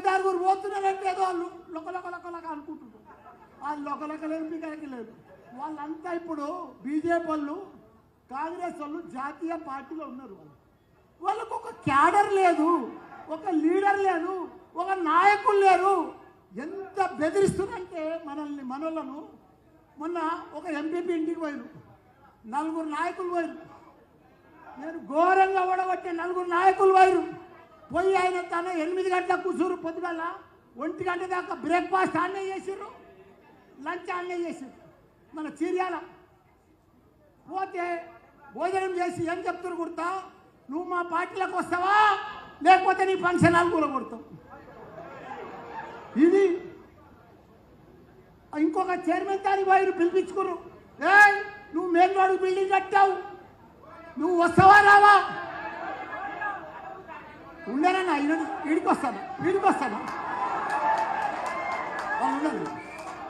ఐదారుగురు పోతున్నారంటే ఏదో వాళ్ళు లొక లొక లొక అనుకుంటున్నారు వాళ్ళు లొక లొక లేదు మీకు లేదు వాళ్ళంతా ఇప్పుడు బీజేపీ వాళ్ళు కాంగ్రెస్ వాళ్ళు జాతీయ పార్టీలో ఉన్నారు వాళ్ళు. వాళ్ళకు ఒక క్యాడర్ లేదు ఒక లీడర్ లేదు ఒక నాయకులు లేరు. ఎంత బెదిరిస్తుందంటే మనల్ని మనలను మొన్న ఒక ఎంపీపీ ఇంటికి పోయారు నలుగురు నాయకులు పోయారు నేను ఘోరంగా ఓడగొట్టే నలుగురు నాయకులు పోయారు పోయి ఆయన తన ఎనిమిది గంటల కూర్చురు పొద్దుగల ఒంటి గంట దాకా బ్రేక్ఫాస్ట్ ఆన్నే చేసిర్రు లంచ్ ఆన్నే చేసిర్రు. మన చీర్యాల. పోతే భోజనం చేసి ఏం చెప్తారు కుడతా నువ్వు మా పార్టీలకు వస్తావా? లేకపోతే నీ ఫంక్షన్ హాల్ కూడా కొడతావు. ఇది ఇంకొక చైర్మన్ దానికి పోయి పిలిపించుకురు ఏయ్ నువ్వు మెయిన్ రోడ్ బిల్డింగ్ కట్టావు. నువ్వు వస్తావా రావా? ఉండేనన్నా వీడికి వస్తాను వీడికి వస్తాను వాళ్ళు ఉండరు.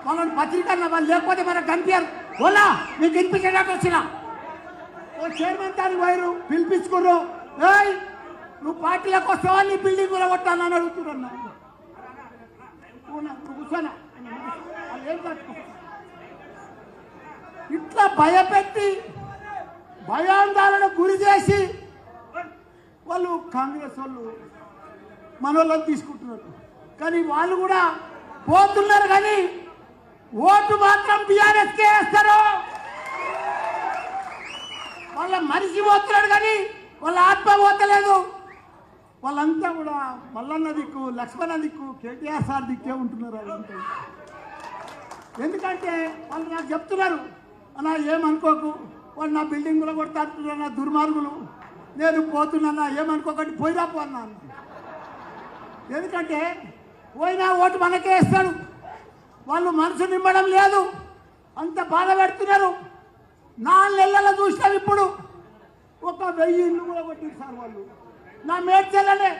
వాళ్ళని పత్రిక అన్న వాళ్ళు లేకపోతే మనకు కనిపించారు ఓలా నీకు వినిపించేటట్టు వచ్చిన? ఓ చైర్మన్ దానికి పోయారు పిలిపించుకున్నారు ఏయ్ నువ్వు పార్టీలకు వస్తావా? నీ బిల్డింగ్ కూడా కొట్టాలని అడుగుతున్నా నువ్వు కూర్చోనా? వాళ్ళు ఏం కట్టుకో ఇట్లా భయపెట్టి భయాందోళన గురి చేసి వాళ్ళు కాంగ్రెస్ వాళ్ళు మన వాళ్ళని తీసుకుంటున్నారు. కానీ వాళ్ళు కూడా పోతున్నారు కానీ ఓటు మాత్రం బీఆర్ఎస్కే వేస్తారు. వాళ్ళ మనిషి పోతున్నాడు కానీ వాళ్ళ ఆత్మ పోతలేదు. వాళ్ళంతా కూడా మల్లన్న దిక్కు లక్ష్మణ దిక్కు కేటీఆర్ సార్ దిక్కే ఉంటున్నారు వాళ్ళంతా ఎందుకంటే వాళ్ళు నాకు చెప్తున్నారు అన్నా ఏమనుకోకు? వాళ్ళు నా బిల్డింగ్ కూడా కొడతా అంటున్నారు నా దుర్మార్గులు. నేను పోతున్నా ఏమనుకోకండి పోయిరా పోన్నా ఎందుకంటే పోయినా ఓటు మనకే ఇస్తాడు. వాళ్ళు మనసు నింపడం లేదు. అంత బాధ పెడుతున్నారు. నాలుగు నెలల చూసినాం ఇప్పుడు. ఒక వెయ్యి ఇల్లు కూడా కొట్టింది సార్ వాళ్ళు. నా మేడ్చల్లనే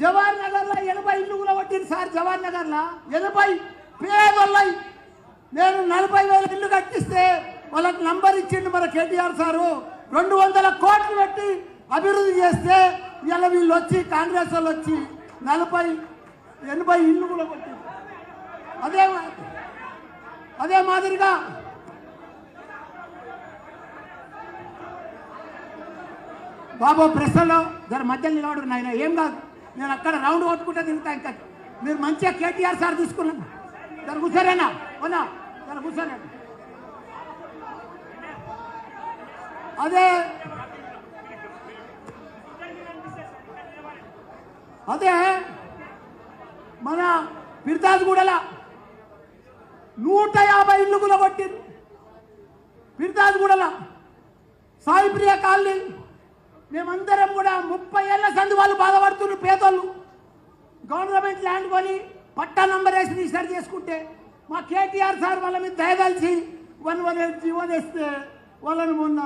జవహర్ నగర్లో ఎనభై ఇల్లు కూడా కొట్టింది సార్ జవహర్ నగర్లో. ఎనభై పేదొల్లై నేను నలభై వేల ఇల్లు కట్టిస్తే వాళ్ళకి నంబర్ ఇచ్చిండు మన కేటీఆర్ సారు. రెండు వందల కోట్లు పెట్టి అభివృద్ధి చేస్తే ఇలా వీళ్ళు వచ్చి కాంగ్రెస్ వాళ్ళు వచ్చి నలభై ఎనభై ఇల్లు కూడా కొట్టారు. అదే అదే మాదిరిగా బాబు ప్రశ్నలో జర మధ్యలో నిలబడు నాయన ఏం కాదు. నేను అక్కడ రౌండ్ కొట్టుకుంటే తిరుగుతా ఇంకా. మీరు మంచిగా కేటీఆర్ సార్ తీసుకున్నాను జర కూర్చోరేనా? అవునా జర కూర్చోరేనా? అదే. అదే. మన పిర్దాజ్గూడల నూట యాభై ఇల్లు కూడా కొట్టింది పిర్దాజ్గూడల సాయిప్రియ కాలనీ మేమందరం కూడా ముప్పై ఏళ్ళ సంది వాళ్ళు బాధపడుతున్నారు పేదోళ్ళు. గవర్నమెంట్ ల్యాండ్ కొని పట్టా నంబర్ వేసి రిజిస్టర్ చేసుకుంటే మా కేటీఆర్ సార్ వాళ్ళ మీద దయదలిచి వన్ వన్ ఎయిట్ జీవో తెస్తే వాళ్ళని మొన్న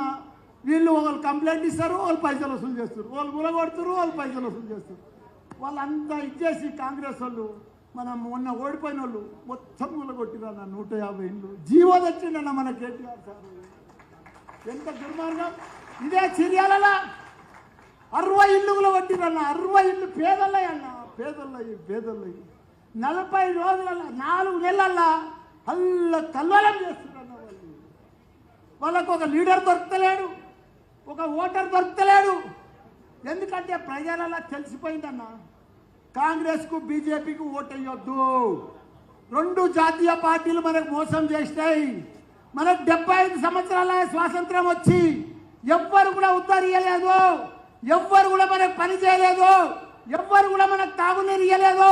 వీళ్ళు వాళ్ళు కంప్లైంట్ ఇస్తారు వాళ్ళు పైసలు వసూలు చేస్తారు. వాళ్ళు గులగొడుతారు వాళ్ళు పైసలు వసూలు చేస్తారు. వాళ్ళంతా ఇచ్చేసి కాంగ్రెస్ వాళ్ళు మనం మొన్న ఓడిపోయిన వాళ్ళు మొత్తం గులగొట్టిరన్న నూట యాభై ఇల్లు జీవో తెచ్చిండన్న మన కేటీఆర్ సార్. ఎంత దుర్మార్గం. ఇదే చర్యాలలో అరవై ఇల్లు కొట్టిరన్న అరవై ఇల్లు పేదల్లయ్య అన్న పేదల్లయ్యి పేదల్లయ్యి. నలభై రోజుల నాలుగు నెలల్లో అల్ల కల్లోలం చేస్తున్నారన్న వాళ్ళు. వాళ్ళకు ఒక లీడర్ దొరకలేడు. ఒక ఓటర్ దొరకలేడు. ఎందుకంటే ప్రజలలో తెలిసిపోయిందన్న. కాంగ్రెస్కు బీజేపీకి ఓటేయొద్దు రెండు జాతీయ పార్టీలు మనకు మోసం చేసినాయి. మనకు డెబ్బై ఐదు సంవత్సరాల స్వాతంత్రం వచ్చి ఎవ్వరు కూడా ఉద్ధరియలేదు ఎవ్వరు కూడా మనకు పని చేయలేదు. ఎవ్వరు కూడా మనకు తాగునీరు ఇయ్యలేదు.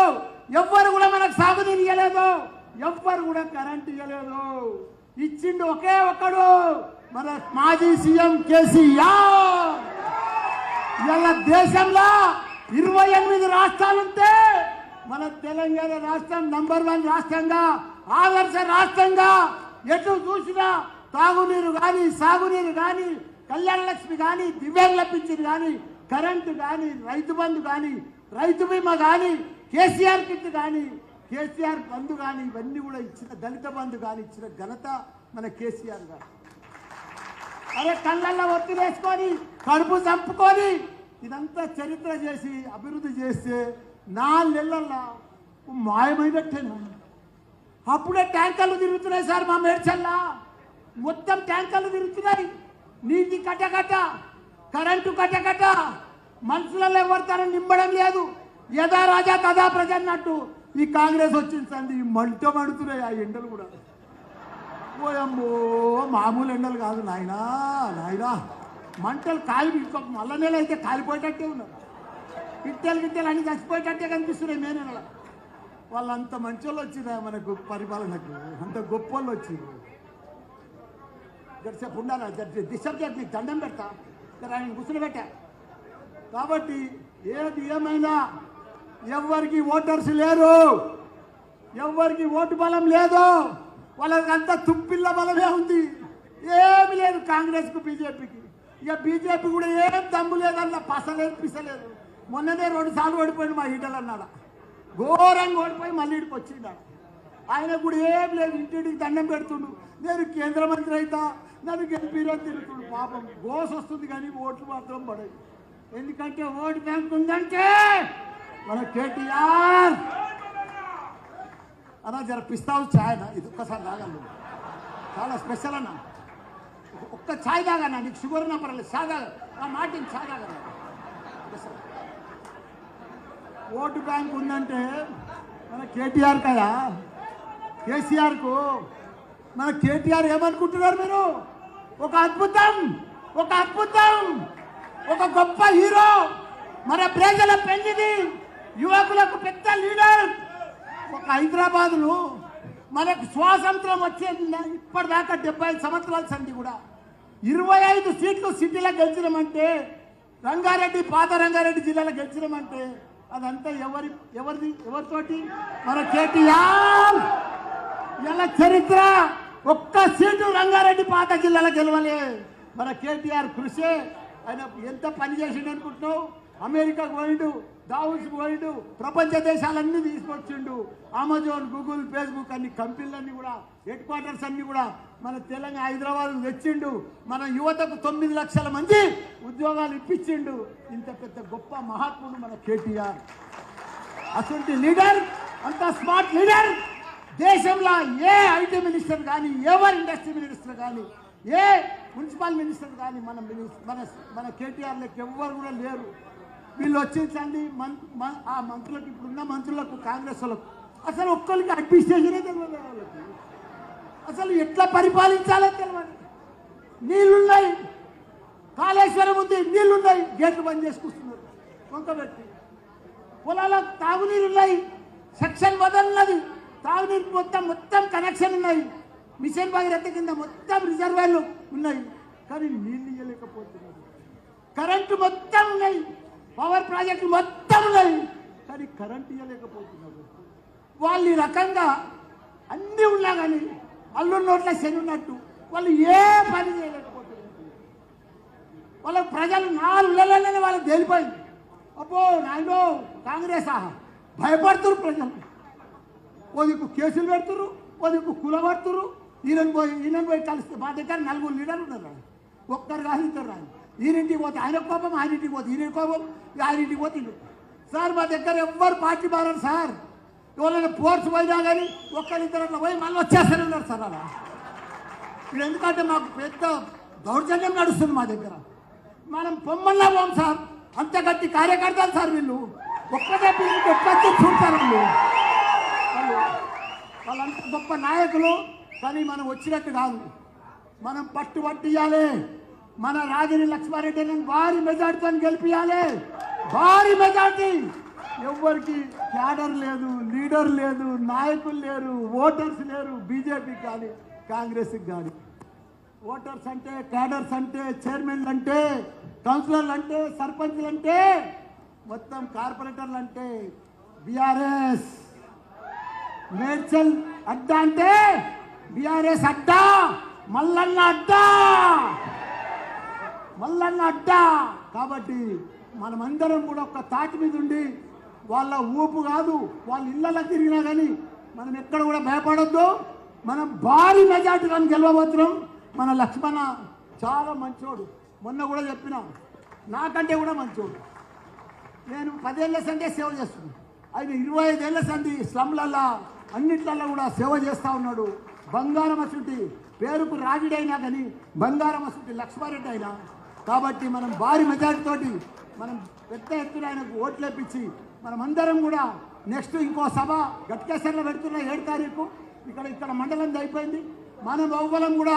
ఎవ్వరు కూడా మనకు సాగునీరు ఇయ్యలేదు. ఎవ్వరు కూడా కరెంట్ ఇయ్యలేదు. ఇచ్చిండు ఒకే ఒక్కడు. మన మాజీ సీఎం కేసీఆర్. ఇవాళ దేశంలో ఇరవై ఎనిమిది రాష్ట్రాలుంటే మన తెలంగాణ రాష్ట్రం నంబర్ వన్ రాష్ట్రంగా ఆదర్శ రాష్ట్రంగా ఎటు చూసినా తాగునీరు కానీ సాగునీరు కానీ కళ్యాణ లక్ష్మి కానీ దివ్యాంగ పింఛన్ కానీ కరెంటు కానీ రైతు బంధు కానీ రైతు బీమా కానీ కేసీఆర్ కిట్ కానీ కేసీఆర్ బంధు కానీ ఇవన్నీ కూడా ఇచ్చిన దళిత బంధు కానీ ఇచ్చిన ఘనత మన కేసీఆర్ గారు. అరే కళ్ళల్లో ఒత్తి వేసుకొని కడుపు చంపుకొని ఇదంతా చరిత్ర చేసి అభివృద్ధి చేస్తే నాలుగు నెలల్లో మాయమైనట్టేనా? అప్పుడే ట్యాంకర్లు తిరుగుతున్నాయి సార్ మా మేడ్చల్లా. మొత్తం ట్యాంకర్లు తిరుగుతున్నాయి. నీటి కట్టకట్ట కరెంటు కట్టకట్ట మనుషులలో ఎవరితోనూ నింపడం లేదు. యథా రాజా తదా ప్రజ అన్నట్టు ఈ కాంగ్రెస్ వచ్చింది సంది. మంట మడుతున్నాయి ఆ ఎండలు కూడా. ఓయమ్మో మామూలు ఎండలు కాదు నాయనా నాయనా. మంటలు కాలి ఇంకొక మల్ల నెల అయితే కాలిపోయేటట్టే ఉన్నారు గిట్టెలు గిట్టెలు అన్ని చచ్చిపోయేటట్టే కనిపిస్తున్నాయి మే నెల వాళ్ళంత మంచి వాళ్ళు వచ్చిరా మనకు పరిపాలనకు? అంత గొప్ప వాళ్ళు వచ్చింది జరసేపు ఉండాలి డిస్టర్బ్ చేసి నీకు దండం పెడతా. ఇక్కడ ఆయన కూర్చుని పెట్టా కాబట్టి ఏది ఏమైనా ఎవరికి ఓటర్స్ లేరు. ఎవరికి ఓటు బలం లేదు. వాళ్ళకంతా తుప్పిల్ల బలమే ఉంది ఏమి లేదు కాంగ్రెస్కు బీజేపీకి. ఇక బీజేపీ కూడా ఏం దమ్ము లేదన్న పసలేదు పిసలేదు. మొన్ననే రెండు సార్లు ఓడిపోయింది మా ఈటలు అన్నాడు ఘోరంగా ఓడిపోయి మళ్ళీ ఇడికి వచ్చిండాడు ఆయన కూడా ఏం లేదు ఇంటింటికి దండం పెడుతుండు. నేను కేంద్ర మంత్రి అయితా నన్ను గెలిపిరో తిరుగుతుండు. పాపం గోస వస్తుంది కానీ ఓట్లు మాత్రం పడదు. ఎందుకంటే ఓటు బ్యాంక్ ఉందంటే మన కేటీఆర్. అన్న జర పిస్తావు ఛాయ్ అన్న ఇది ఒక్కసారి తాగండి. చాలా స్పెషల్ అన్న. ఒక్క ఛాయ్ తాగన్నా నీకు షుగర్ ఉన్నా పర్లేదు ఛాయ్ తాగ. నా మాటిని ఛాయ్ తాగన్నా ఓటు బ్యాంక్ ఉందంటే మన కేటీఆర్ కదా. కేసీఆర్కు మన కేటీఆర్ ఏమనుకుంటున్నారు మీరు? ఒక అద్భుతం ఒక అద్భుతం ఒక గొప్ప హీరో. మన ప్రజల పెంచిది యువకులకు పెద్ద లీడర్ ఒక హైదరాబాదులో మనకు స్వాతంత్రం వచ్చేది ఇప్పటిదాకా డెబ్బై ఐదు సంవత్సరాల సంధి కూడా. ఇరవై ఐదు సీట్లు సిటీలో గెలిచినామంటే రంగారెడ్డి పాత రంగారెడ్డి జిల్లాలో గెలిచినామంటే అదంతా ఎవరి ఎవరిది ఎవరితోటి? మన కేటీఆర్! ఇలా చరిత్ర ఒక్క సీటు రంగారెడ్డి పాత జిల్లాలో గెలవలే. మన కేటీఆర్ కృషి. ఆయన ఎంత పని చేసిండు అనుకుంటున్నావు? అమెరికాకు పోయిండు. దావుస్ వరల్డ్ ప్రపంచ దేశాలన్నీ తీసుకొచ్చిండు. అమెజాన్ గూగుల్ ఫేస్బుక్ అన్ని కంపెనీలన్నీ కూడా హెడ్ క్వార్టర్స్ అన్ని కూడా మన తెలంగాణ హైదరాబాద్ తెచ్చిండు. మన యువతకు తొమ్మిది లక్షల మంది ఉద్యోగాలు ఇప్పించిండు. ఇంత పెద్ద గొప్ప మహాత్ముడు మన కేటీఆర్. అటువంటి లీడర్ అంత స్మార్ట్ లీడర్ దేశంలో ఏ ఐటీ మినిస్టర్ కానీ ఎవరి ఇండస్ట్రీ మినిస్టర్ కానీ ఏ మున్సిపల్ మినిస్టర్ కానీ మన మన మన కేటీఆర్ లెక్క ఎవ్వరు కూడా లేరు. వీళ్ళు వచ్చేసండి మం ఆ మంత్రులకు ఇప్పుడున్న మంత్రులకు కాంగ్రెస్ వాళ్ళకు. అసలు ఒక్కరికి అడ్మినిస్ట్రేషనే తెలియదు వాళ్ళకి. అసలు ఎట్లా పరిపాలించాలో తెలియదు నీళ్ళున్నాయి కాళేశ్వరం ఉంది నీళ్ళున్నాయి గేట్లు బంద్ చేసుకొస్తున్నారు. కొంత పెట్టి. పొలాలకు తాగునీరు ఉన్నాయి సెక్షన్ వదలన్నది తాగునీరు మొత్తం మొత్తం కనెక్షన్ ఉన్నాయి. మిషన్ భగీరథ కింద మొత్తం రిజర్వాయర్లు ఉన్నాయి. కానీ నీళ్ళు ఇవ్వలేకపోతున్నారు కరెంటు మొత్తం ఉన్నాయి. పవర్ ప్రాజెక్టులు మొత్తం ఉన్నాయి. కానీ కరెంటు ఇవ్వలేకపోతున్నారు వాళ్ళు ఈ రకంగా అన్నీ ఉన్నా కానీ అల్లు నోట్ల శని ఉన్నట్టు వాళ్ళు ఏ పని చేయలేకపోతున్నారు. వాళ్ళ ప్రజలు నాలుగు నెలలనే వాళ్ళకి తేలిపోయింది అబ్బో నాయనో కాంగ్రెస్? ఆహా భయపడుతురు ప్రజలు. ఓ దిక్కు కేసులు పెడుతురు ఓ దిక్కు కూలబడుతురు ఈయన పోయి ఈయన పోయి కలిస్తే మా దగ్గర నలుగురు లీడర్లు ఉన్నారు. ఒక్కరు కాదు ఇద్దరు రాదు ఈయనింటికి పోతే ఆయన కోపం ఆయన ఇంటికి పోతే ఈయన కోపం ఆయన ఇంటికి పోతే సార్ మా దగ్గర ఎవ్వరు పార్టీ మారారు సార్. ఎవరైనా ఫోర్స్ పోయినా కానీ ఒక్కరిద్దరు అట్లా పోయి మళ్ళీ వచ్చేస్తూనే ఉన్నారు సార్ అలా. ఇప్పుడు ఎందుకంటే మాకు పెద్ద దౌర్జన్యం నడుస్తుంది మా దగ్గర. మనం పొమ్మల్లా పోం సార్. అంత గట్టి కార్యకర్తలు సార్ వీళ్ళు. ఒక్కటే పిల్లలకి ఎట్లా చూస్తారు వీళ్ళు. వాళ్ళు వాళ్ళంత గొప్ప నాయకులు కానీ మనం వచ్చినట్టు కాదు. మనం పట్టు పట్టియాలి మన రాజని లక్ష్మారెడ్డిని భారీ మెజార్టీతో గెలిపించాలి భారీ మెజార్టీ. ఎవరికి క్యాడర్ లేదు లీడర్ లేదు నాయకులు లేరు ఓటర్స్ లేరు బీజేపీకి కానీ కాంగ్రెస్కి కానీ. ఓటర్స్ అంటే క్యాడర్స్ అంటే చైర్మన్లు అంటే కౌన్సిలర్లు అంటే సర్పంచ్లు అంటే మొత్తం కార్పొరేటర్లు అంటే బీఆర్ఎస్. మేడ్చల్ అడ్డా అంటే బీఆర్ఎస్ అడ్డా మల్లన్న అడ్డా. మల్లన్న అడ్డ కాబట్టి మనమందరం కూడా ఒక తాటి మీద ఉండి వాళ్ళ ఊపు కాదు వాళ్ళ ఇళ్ళలో తిరిగినా కానీ మనం ఎక్కడ కూడా భయపడొద్దు. మనం భారీ మెజార్టీలో గెలవబోతున్నాం. మన లక్ష్మణ చాలా మంచోడు. మొన్న కూడా చెప్పిన నాకంటే కూడా మంచోడు. నేను పదేళ్ళ సంటే సేవ చేస్తున్నాను ఆయన ఇరవై ఐదేళ్ళ సంది స్లమ్లల్లా అన్నిట్లల్లో కూడా సేవ చేస్తూ ఉన్నాడు. బంగారం అసుంటి పేరుకు రాగిడైనా కానీ బంగారం అసుంటి లక్ష్మారెడ్డి అయినా కాబట్టి మనం భారీ మెజార్టీతోటి మనం పెద్ద ఎత్తున ఆయనకు ఓట్లేపించి మనమందరం కూడా నెక్స్ట్ ఇంకో సభ గట్కేశ్వర్లో పెడుతున్న ఏడు తారీఖు. ఇక్కడ ఇక్కడ మండలం అయిపోయింది. మనం ఎవ్వరం కూడా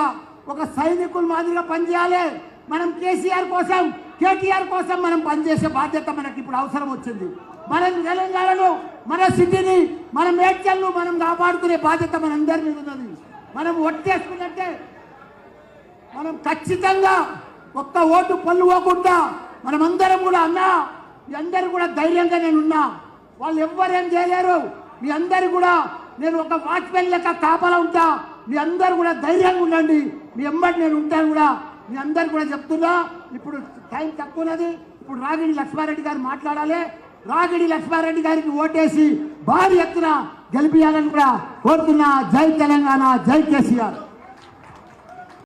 ఒక సైనికుల మాదిరిగా పనిచేయాలి. మనం కేసీఆర్ కోసం కేటీఆర్ కోసం మనం పనిచేసే బాధ్యత మనకి ఇప్పుడు అవసరం వచ్చింది. మనం తెలంగాణలో మన సిటీని మన మేడ్చల్ను మనం కాపాడుకునే బాధ్యత మనందరి మీద ఉన్నది. మనం ఒట్టేసుకున్నట్టే మనం ఖచ్చితంగా ఒక్క ఓటు పళ్ళు పోకుండా మనమందరం కూడా అన్నా మీ అందరు కూడా ధైర్యంగా నేను ఉన్నా వాళ్ళు ఎవ్వరేం చేయలేరు. మీ అందరు కూడా నేను ఒక వాచ్మెన్ లెక్క కాపలా ఉంటా. మీ అందరు కూడా ధైర్యంగా ఉండండి. మీ ఎంబడి నేను ఉంటాను కూడా. మీ అందరు కూడా చెప్తున్నా. ఇప్పుడు టైం తక్కువ ఉన్నది ఇప్పుడు రాగిడి లక్ష్మారెడ్డి గారు మాట్లాడాలి. రాగిడి లక్ష్మారెడ్డి గారికి ఓటేసి భారీ ఎత్తున గెలిపియాలని కూడా కోరుతున్నా. జై తెలంగాణ జై కేసీఆర్.